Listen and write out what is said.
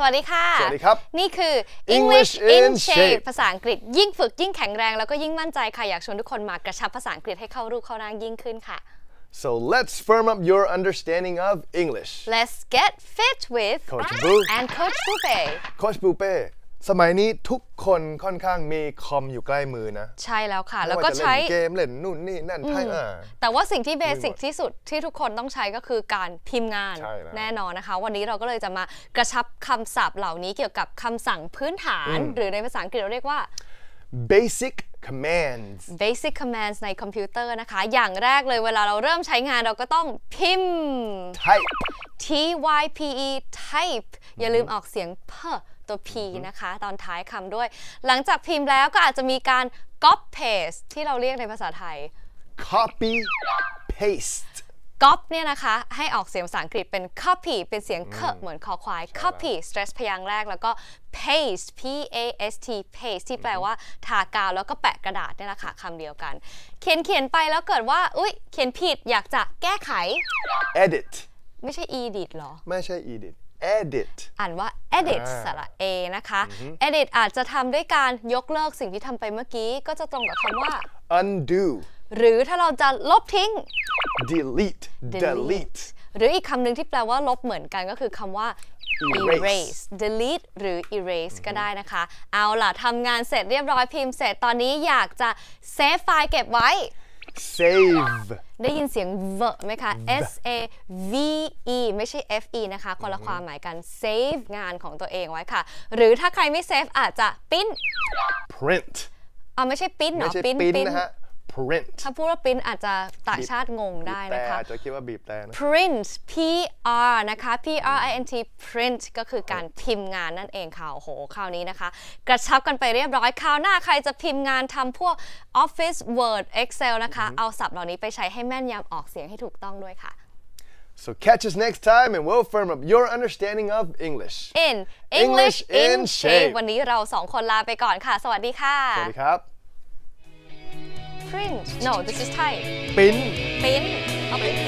สวัสดีค่ะ สวัสดีครับ นี่คือ English English in in Shape Shape ภาษาอังกฤษยิ่งฝึกยิ่งแข็งแรงแล้วก็ยิ่งมั่นใจค่ะ อยากชวนทุกคนมากระชับภาษาอังกฤษให้เข้ารูปเข้าร่างยิ่งขึ้นค่ะ So let's firm up your understanding of English. Let's get fit with Coach Boo and Coach Buffet โคชปูเป้ สมัยนี้ทุกคนค่อนข้างมีคอมอยู่ใกล้มือนะ ใช่แล้วค่ะไม่แล้วว่าก็จะเล่ใช้นเกมเล่นนู่นนี่นั่นไพ่อ่าแต่ว่าสิ่งที่เบสิกที่สุดที่ทุกคนต้องใช้ก็คือการพิมพ์งานใช่แล้วแน่นอนนะคะ วันนี้เราก็เลยจะมากระชับคำศัพท์เหล่านี้เกี่ยวกับคำสั่งพื้นฐาน หรือในภาษาอังกฤษเราเรียกว่า basic commands basic commands ในคอมพิวเตอร์นะคะ อย่างแรกเลยเวลาเราเริ่มใช้งานเราก็ต้องพิมพ์ type T Y P E type อย่าลืมออกเสียงเพ ตัว P นะคะ ตอนท้ายคำด้วย หลังจากพิมพ์แล้วก็อาจจะมีการ copy paste ที่เราเรียกในภาษาไทย copy paste cop เนี่ยนะคะ ให้ออกเสียงภาษาอังกฤษเป็น copy เป็นเสียงเคเหมือนคอควาย copy stress พยางค์แรกแล้วก็ paste p a s t paste ที่แปลว่าทากาวแล้วก็แปะกระดาษเนี่ยแหละค่ะคำเดียวกัน เขียนเขียนไปแล้วเกิดว่า อุ๊ยเขียนผิดอยากจะแก้ไข edit ไม่ใช่ edit หรอ ไม่ใช่ edit edit อ่านว่า edit อ่าสระ a นะคะ edit อาจจะทำด้วยการยกเลิกสิ่งที่ทำไปเมื่อกี้ ก็จะตรงกับคำว่า undo หรือถ้าเราจะลบทิ้ง delete delete หรืออีกคำหนึ่งที่แปลว่าลบเหมือนกันก็คือคำว่า Erase erase delete หรือ erase ก็ได้นะคะ เอาล่ะทำงานเสร็จเรียบร้อยพิมพ์เสร็จตอนนี้อยากจะเซฟไฟล์เก็บไว้ save ได้ยินเสียง v ไหมคะ s a v e ไม่ใช่ f e นะคะคนละความหมายกัน save งานของตัวเองไว้ค่ะ หรือถ้าใครไม่เซฟอาจจะปิ้น print เอาไม่ใช่ปิ้นเหรไม่อใช่ปิ้นปิ้นปิ้นนะฮะ print ถ้าพูดว่าปิ้นอาจจะต่างชาติงงได้แต่นะคะอาจจะคิดว่าบีบแต่นะ print p r นะคะ p r i n t print ก็คือการพิมพ์งานนั่นเองค่ะ โอ้โห คราวนี้นะคะ กระชับกันไปเรียบร้อย คราวหน้าใครจะพิมพ์งานทำพวก Office Word Excel นะคะ เอาศัพท์เหล่านี้ไปใช้ให้แม่นยำออกเสียงให้ถูกต้องด้วยค่ะ so catch us next time and we'll firm up your understanding of English in English English in in shape Shape วันนี้เราสองคนลาไปก่อนค่ะ สวัสดีค่ะ สวัสดีครับ print no this is Thai ปิ้นปิ้นเอาไปปิ้น